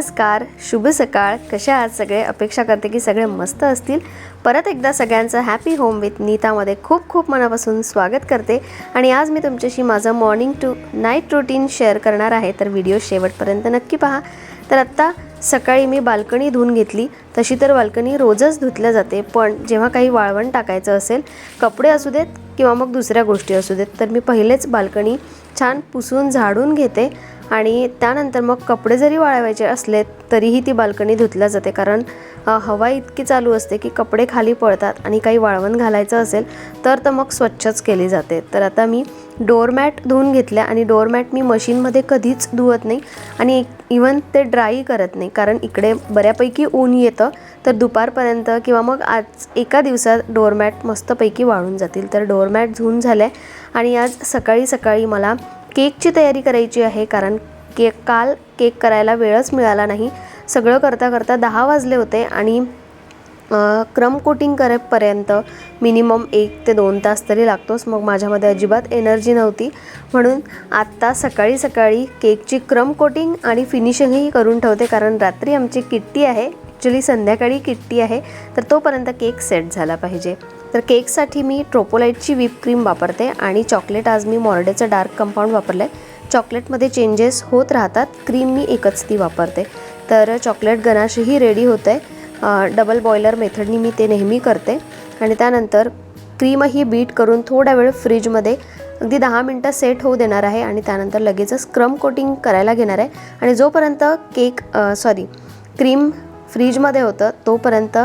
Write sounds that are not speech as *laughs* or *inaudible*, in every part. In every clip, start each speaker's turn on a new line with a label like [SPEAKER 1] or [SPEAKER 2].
[SPEAKER 1] नमस्कार शुभ सकाळ. कशा आहात सगळे? अपेक्षा करते की सगळे मस्त असतील. परत एकदा सगळ्यांचं हॅपी होम विथ नीतामध्ये खूप खूप मनापासून स्वागत करते. आणि आज मी तुमच्याशी माझं morning to night routine share करणार आहे. तर व्हिडिओ शेवटपर्यंत नक्की पहा. तर आत्ता सकाळी मी बाल्कनी धुवून घेतली. तशी तर बाल्कनी रोजच धुतल्या जाते. पण जेव्हा काही वाळवण टाकायचं असेल कपडे असू देत किंवा मग दुसऱ्या गोष्टी असू देत तर मी पहिलेच बाल्कनी छान पुसून झाडून घेते. आणि त्यानंतर मग कपडे जरी वाळवायचे असले तरीही ती बाल्कनी धुतल्या जाते. कारण हवा इतकी चालू असते की कपडे खाली पळतात आणि काही वाळवण घालायचं असेल तर तर मग स्वच्छच केली जाते. तर आता मी डोअरमॅट धुवून घेतल्या आणि डोअरमॅट मी मशीनमध्ये कधीच धुवत नाही आणि इवन ते ड्राई करत नाही. कारण इकडे बऱ्यापैकी ऊन येतं तर दुपारपर्यंत किंवा मग आज एका दिवसात डोअरमॅट मस्तपैकी वाळून जातील. तर डोअरमॅट धुवून आहे आणि आज सकाळी सकाळी मला केकची तयारी करायची आहे कारण केक काल केक करायला वेळच मिळाला नाही. सगळं करता करता दहा वाजले होते आणि क्रम कोटिंग करेपर्यंत मिनिमम एक ते दोन तास तरी लागतोच. मग माझ्यामध्ये अजिबात एनर्जी नव्हती. म्हणून आत्ता सकाळी सकाळी केकची क्रम कोटिंग आणि फिनिशिंगही करून ठेवते. कारण रात्री आमची किट्टी आहे. ॲक्च्युली संध्याकाळी किट्टी आहे. तर तोपर्यंत केक सेट झाला पाहिजे. तर केकसाठी मी ट्रोपोलाईटची व्हिप क्रीम वापरते आणि चॉकलेट आज मी मॉर्डेचं डार्क कंपाऊंड वापरलं आहे चॉकलेटमध्ये चेंजेस होत राहतात. क्रीम मी एकच ती वापरते. तर चॉकलेट गनाशही रेडी होतं आहे डबल बॉयलर मेथडनी मी ते नेहमी करते. आणि त्यानंतर क्रीमही बीट करून थोडा वेळ फ्रीजमध्ये अगदी दहा मिनटं सेट होऊ देणार आहे आणि त्यानंतर लगेचच क्रम कोटिंग करायला घेणार आहे. आणि जोपर्यंत केक सॉरी क्रीम फ्रीजमध्ये होतं तोपर्यंत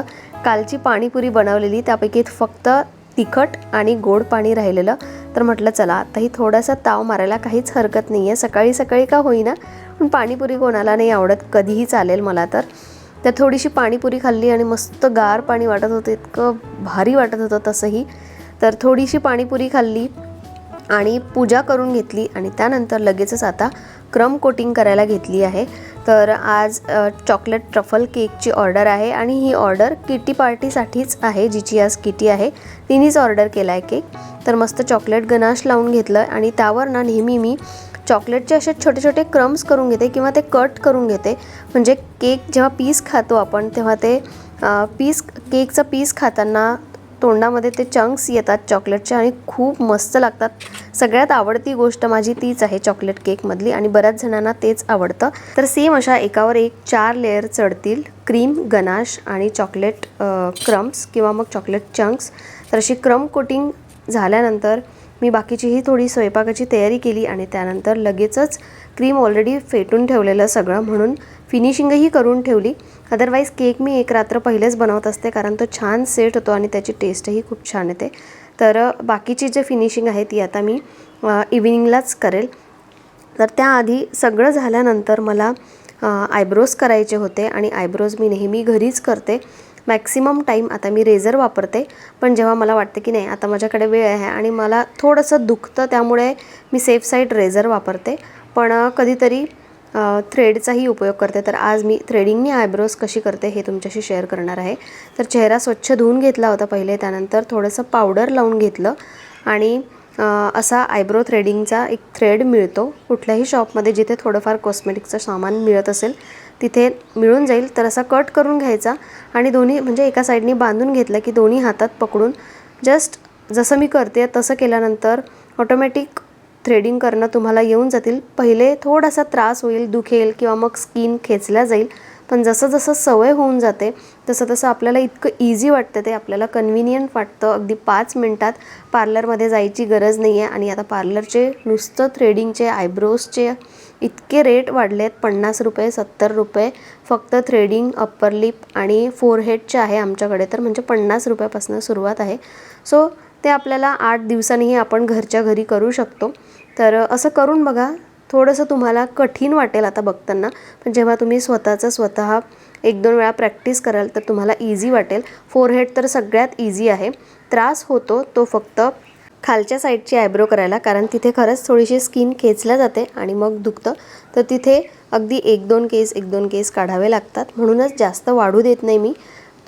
[SPEAKER 1] कालची पाणीपुरी बनवलेली त्यापैकी फक्त तिखट आणि गोड पाणी राहिलेलं. तर म्हटलं चला आताही थोडासा ताव मारायला काहीच हरकत नाही आहे सकाळी सकाळी का होईना? पण पाणीपुरी कोणाला नाही आवडत कधीही चालेल मला तर. तर थोडीशी पाणीपुरी खाल्ली आणि मस्त गार पाणी वाटत होतं इतकं भारी वाटत होतं तसंही. तर थोडीशी पाणीपुरी खाल्ली आणि पूजा करून घेतली आणि त्यानंतर लगेचच आता क्रम कोटिंग करायला घेतली आहे. तर आज चॉकलेट ट्रफल केकची ऑर्डर आहे आणि ही ऑर्डर किटी पार्टीसाठीच आहे जिची आज किटी आहे. तिनेच ऑर्डर केला आहे केक. तर मस्त चॉकलेट गनाश लावून घेतलं आणि त्यावर ना नेहमी मी चॉकलेटचे असे छोटे छोटे क्रम्स करून घेते किंवा ते कट करून घेते. म्हणजे केक जेव्हा पीस खातो आपण तेव्हा ते पीस केकचं पीस खाताना तोंडामध्ये ते चंक्स येतात चॉकलेटचे आणि खूप मस्त लागतात. सगळ्यात आवडती गोष्ट माझी तीच आहे चॉकलेट केकमधली आणि बऱ्याच जणांना तेच आवडतं. तर सेम अशा एकावर एक चार लेअर चढतील. क्रीम गनाश आणि चॉकलेट क्रम्स किंवा मग चॉकलेट चंक्स तर अशी क्रम कोटिंग झाल्यानंतर मी बाकीचीही थोडी स्वयंपाकाची तयारी केली आणि त्यानंतर लगेचच क्रीम ऑलरेडी फेटून ठेवलेलं सगळं म्हणून फिनिशिंगही करून ठेवली. अदरवाईज केक मी एक रात्र पहिलेच बनवत असते कारण तो छान सेट होतो आणि त्याची टेस्टही खूप छान येते. तर बाकीची जे फिनिशिंग आहे ती आता मी इव्हिनिंगलाच करेल. तर त्याआधी सगळं झाल्यानंतर मला आयब्रोज करायचे होते आणि आयब्रोज मी नेहमी घरीच करते. मॅक्सिमम टाईम आता मी रेझर वापरते पण जेव्हा मला वाटते की नाही आता माझ्याकडे वेळ आहे आणि मला थोडंसं दुखतं त्यामुळे मी सेफ साईड रेझर वापरते. पण कधीतरी थ्रेडचाही उपयोग करते. तर आज मी थ्रेडिंगनी आयब्रोज कशी करते हे तुमच्याशी शेअर करणार आहे. तर चेहरा स्वच्छ धुवून घेतला होता पहिले त्यानंतर थोडंसं पावडर लावून घेतलं आणि असा आयब्रो थ्रेडिंगचा एक थ्रेड मिळतो. कुठल्याही शॉपमध्ये जिथे थोडंफार कॉस्मेटिकचं सामान मिळत असेल तिथे मिळून जाईल तर असा कट करून घ्यायचा आणि दोन्ही म्हणजे एका साईडनी बांधून घेतलं की दोन्ही हातात पकडून. जस्ट जसं मी करते तसं केल्यानंतर ऑटोमॅटिक थ्रेडिंग करणं तुम्हाला येऊन जातील. पहिले थोडासा त्रास होईल दुखेल किंवा मग स्किन खेचल्या जाईल पण जसं जसं सवय होऊन जाते तसं तसं आपल्याला इतकं इझी वाटतं ते. आपल्याला कन्व्हिनियंट वाटतं. अगदी पाच मिनटात पार्लरमध्ये जायची गरज नाही आहे आणि आता पार्लरचे नुसतं थ्रेडिंगचे आयब्रोजचे इतके रेट वाढले आहेत पन्नास रुपये सत्तर रुपये फक्त थ्रेडिंग अप्पर लिप आणि फोरहेडचे आहे आमच्याकडे. तर म्हणजे पन्नास रुपयापासून सुरुवात आहे. सो ते आपल्याला आठ दिवसांनीही आपण घरच्या घरी करू शकतो. तर असं करून बघा. थोडंसं तुम्हाला कठीण वाटेल आता बघताना. पण जेव्हा तुम्ही स्वतःचं स्वतः एक दोन वेळा प्रॅक्टिस कराल तर तुम्हाला इझी वाटेल. फोरहेड तर सगळ्यात इझी आहे. त्रास होतो तो फक्त खालच्या साईडची आयब्रो करायला कारण तिथे खरंच थोडीशी स्किन खेचल्या जाते आणि मग दुखतं. तर तिथे अगदी एक दोन केस एक दोन केस काढावे लागतात. म्हणूनच जास्त वाढू देत नाही मी.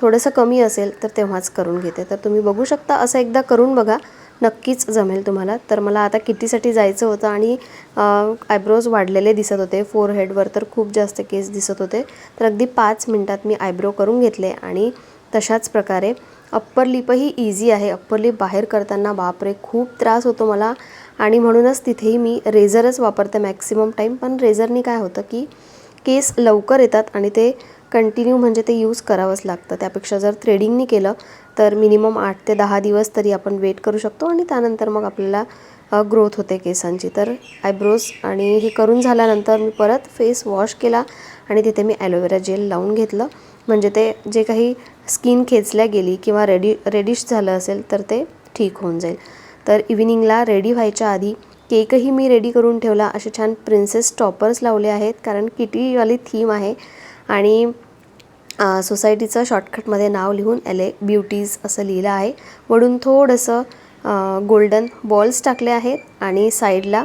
[SPEAKER 1] थोडंसं कमी असेल तर तेव्हाच करून घेते. तर तुम्ही बघू शकता असं एकदा करून बघा. नक्कीच जमेल तुम्हाला. तर मला आता किटीसाठी जायचं होतं आणि आयब्रोज वाढलेले दिसत होते. फोरहेडवर तर खूप जास्त केस दिसत होते. तर अगदी पाच मिनटात मी आयब्रो करून घेतले आणि तशाच प्रकारे अप्पर लिपही इझी आहे. अप्पर लिप बाहेर करताना बापरे खूप त्रास होतो मला. आणि म्हणूनच तिथेही मी रेझरच वापरते मॅक्सिमम टाईम पण रेझरनी काय होतं की केस लवकर येतात आणि ते कंटिन्यू म्हणजे ते यूज करावंच लागतं. त्यापेक्षा जर थ्रेडिंगनी केलं तर मिनिमम आठ ते दहा दिवस तरी आपण वेट करू शकतो आणि त्यानंतर मग आपल्याला ग्रोथ होते केसांची. तर आयब्रोज आणि हे करून झाल्यानंतर मी परत फेस वॉश केला आणि तिथे मी ॲलोवेरा जेल लावून घेतलं. म्हणजे ते जे काही स्किन खेचल्या गेली किंवा रेडी रेडिश झालं असेल तर ते ठीक होऊन जाईल. तर इव्हिनिंगला रेडी व्हायच्या आधी केकही मी रेडी करून ठेवला. असे छान प्रिन्सेस टॉपर्स लावले आहेत कारण किटीवाली थीम आहे. आणि सोसायटीचं शॉर्टकटमध्ये नाव लिहून एल ए ब्युटीज असं लिहिलं आहे. वडून थोडंसं गोल्डन बॉल्स टाकले आहेत आणि साईडला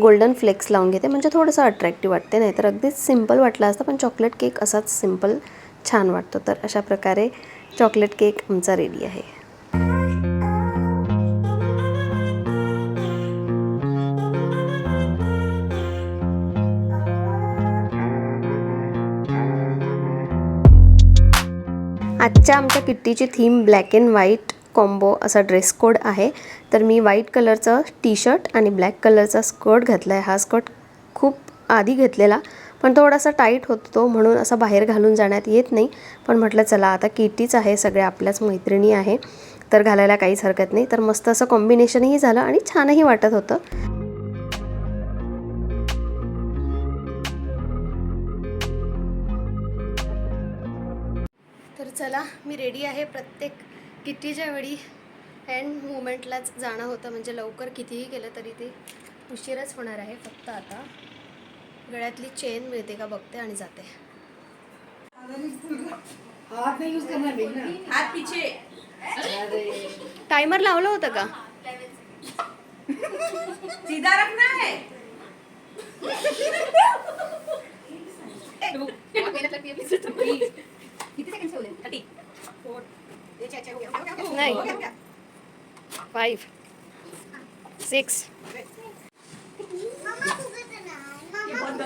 [SPEAKER 1] गोल्डन फ्लेक्स लावून घेते. म्हणजे थोडंसं अट्रॅक्टिव्ह वाटते नाही तर अगदीच सिंपल वाटलं असतं पण चॉकलेट केक असाच सिंपल छान वाटतो. तर अशा प्रकारे चॉकलेट केक आमचा रेडी आहे. आजच्या आमच्या किट्टीची theme black and white combo असा ड्रेस कोड आहे. तर मी व्हाईट कलरचं टी शर्ट आणि ब्लॅक कलरचा स्कर्ट घातला आहे हा स्कर्ट खूप आधी घेतलेला. पण थोडासा टाईट होतो म्हणून असा बाहेर घालून जाण्यात येत नाही. पण म्हटलं चला आता किटीच आहे सगळ्या आपल्याच मैत्रिणी आहे. तर घालायला काहीच हरकत नाही. तर मस्त असं कॉम्बिनेशनही झालं आणि छानही वाटत होतं. तर चला मी रेडी आहे प्रत्येक किट्टीच्या वेळी. अँड मुवमेंटलाच जाणं होतं. म्हणजे लवकर कितीही केलं तरी ते उशीरच होणार आहे फक्त आता. गळ्यातली चेन मिळते का बघते आणि जाते.
[SPEAKER 2] हाथ पीछे.
[SPEAKER 1] टायमर लावलं होतं का?
[SPEAKER 2] सीधा रखना है.
[SPEAKER 1] नाही फाईव्ह सिक्स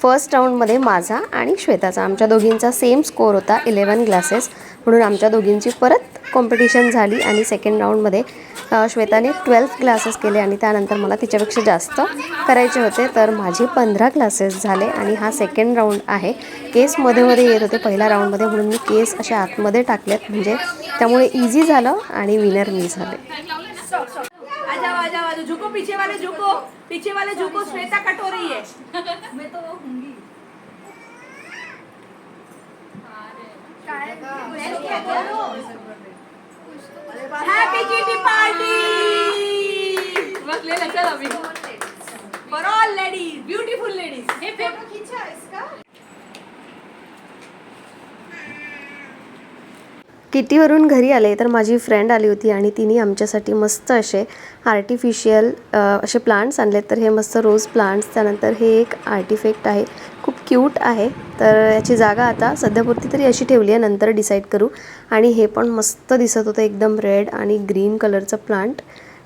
[SPEAKER 1] फर्स्ट राऊंडमध्ये माझा आणि श्वेताचा. आमच्या दोघींचा सेम स्कोर होता इलेवन ग्लासेस म्हणून आमच्या दोघींची परत कॉम्पिटिशन झाली आणि सेकंड राऊंडमध्ये श्वेताने ट्वेल्व ग्लासेस केले आणि त्यानंतर मला तिच्यापेक्षा जास्त करायचे होते. तर माझे पंधरा ग्लासेस झाले आणि हा सेकंड राऊंड आहे. केस मध्ये मध्ये येत होते पहिल्या राऊंडमध्ये म्हणून मी केस असे आतमध्ये टाकलेत म्हणजे त्यामुळे इझी झालं आणि विनर मी झाले.
[SPEAKER 2] पीछे वाले जू को श्वेता कट हो रही है। *laughs* मैं तो वो होंगी। हैप्पी किटी पार्टी बस ले ले चल अभी। For all ladies beautiful ladies ये फ़ोटो खींचा इसका।
[SPEAKER 1] किटीवरून घरी आले तर माझी फ्रेंड आली होती आणि तिने आमच्यासाठी मस्त असे आर्टिफिशियल असे प्लांट्स आणले तर हे मस्त रोज प्लांट्स त्यानंतर हे एक आर्टिफॅक्ट आहे. खूप क्यूट आहे. तर याची जागा आता सध्यापुरती तरी अशी ठेवली आहे. नंतर डिसाईड करू. आणि हे पण मस्त दिसत होतं. एकदम रेड आणि ग्रीन कलरचं प्लांट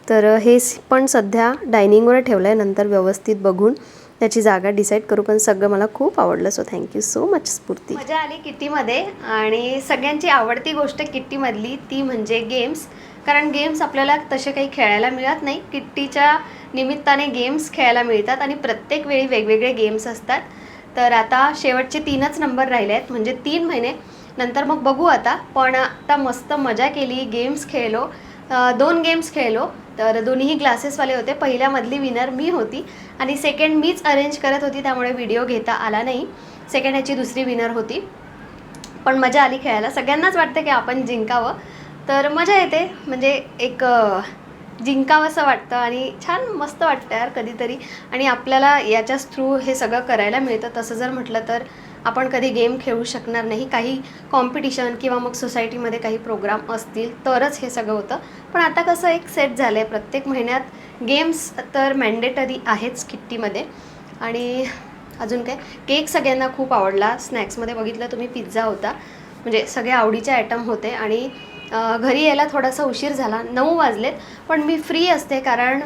[SPEAKER 1] तर हे पण सध्या डायनिंगवर ठेवलं आहे नंतर व्यवस्थित बघून. त्याची जागा डिसाईड करू पण सगळं मला खूप आवडलं. सो थँक्यू सो मच स्फूर्ती मजा आली किट्टीमध्ये आणि सगळ्यांची आवडती गोष्ट किट्टीमधली ती म्हणजे गेम्स कारण गेम्स आपल्याला तसे काही खेळायला मिळत नाही. किट्टीच्या निमित्ताने गेम्स खेळायला मिळतात आणि प्रत्येक वेळी वेगवेगळे गेम्स असतात. तर आता शेवटचे तीनच नंबर राहिले आहेत. म्हणजे तीन महिने. नंतर मग बघू आता. पण आता मस्त मजा केली गेम्स खेळलो. दोन गेम्स खेळलो. तर दोन्हीही ग्लासेसवाले होते. पहिल्यामधली विनर मी होती. आणि सेकंड मीच अरेंज करत होती. त्यामुळे व्हिडिओ घेता आला नाही. सेकंड ह्याची दुसरी विनर होती. पण मजा आली खेळायला. सगळ्यांनाच वाटतं की आपण जिंकावं. तर मजा येते. म्हणजे एक जिंकावं जिंकावंसं वाटतं आणि छान मस्त वाटतं यार कधीतरी. आणि आपल्याला याच्याच थ्रू हे सगळं करायला मिळतं. तसं जर म्हटलं तर आपण कधी गेम खेळू शकणार नाही. काही कॉम्पिटिशन किंवा मग सोसायटीमध्ये काही प्रोग्राम असतील तरच हे सगळं होतं. पण आता कसं एक सेट झालं आहे प्रत्येक महिन्यात गेम्स तर मॅन्डेटरी आहेच किट्टीमध्ये. आणि अजून काय? केक सगळ्यांना खूप आवडला. स्नॅक्समध्ये बघितलं तुम्ही पिझ्झा होता. म्हणजे सगळे आवडीचे आयटम होते. आणि घरी यायला थोडासा उशीर झाला नऊ वाजलेत पण मी फ्री असते कारण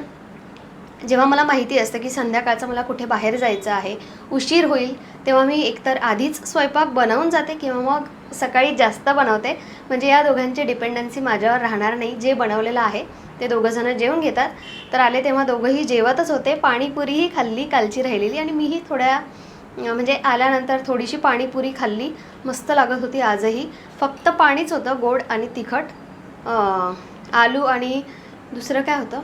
[SPEAKER 1] जेव्हा मला माहिती असतं की संध्याकाळचं मला कुठे बाहेर जायचं आहे उशीर होईल तेव्हा मी एकतर आधीच स्वयंपाक बनवून जाते किंवा मग सकाळी जास्त बनवते. म्हणजे या दोघांची डिपेंडन्सी माझ्यावर राहणार नाही. जे बनवलेलं आहे ते दोघंजणं जेवून घेतात. तर आले तेव्हा दोघंही जेवतच होते. पाणीपुरीही खाल्ली कालची राहिलेली आणि मीही थोड्या म्हणजे आल्यानंतर थोडीशी पाणीपुरी खाल्ली. मस्त लागत होती आजही. फक्त पाणीच होतं गोड आणि तिखट. आलू आणि दुसरं काय होतं?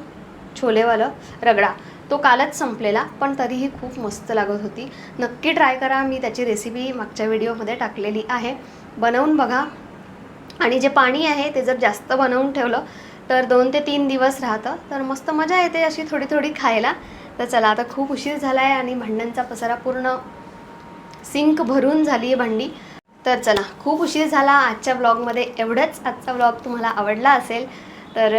[SPEAKER 1] छोलेवालं रगडा. तो कालच संपलेला पण तरीही खूप मस्त लागत होती. नक्की ट्राय करा मी त्याची रेसिपी मागच्या व्हिडिओमध्ये टाकलेली आहे. बनवून बघा. आणि जे पाणी आहे ते जर जास्त बनवून ठेवलं तर दोन ते तीन दिवस राहतं. तर मस्त मजा येते अशी थोडी थोडी खायला. तर चला आता खूप उशीर झाला आहे आणि भांड्यांचा पसारा पूर्ण सिंक भरून झाली आहे भांडी. तर चला खूप उशीर झाला आजच्या ब्लॉगमध्ये एवढंच आजचा ब्लॉग तुम्हाला आवडला असेल तर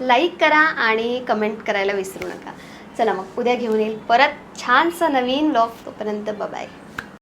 [SPEAKER 1] लाईक करा आणि कमेंट करायला विसरू नका. चला मग उद्या घेऊन येईल परत छानसा नवीन ब्लॉग तोपर्यंत बाय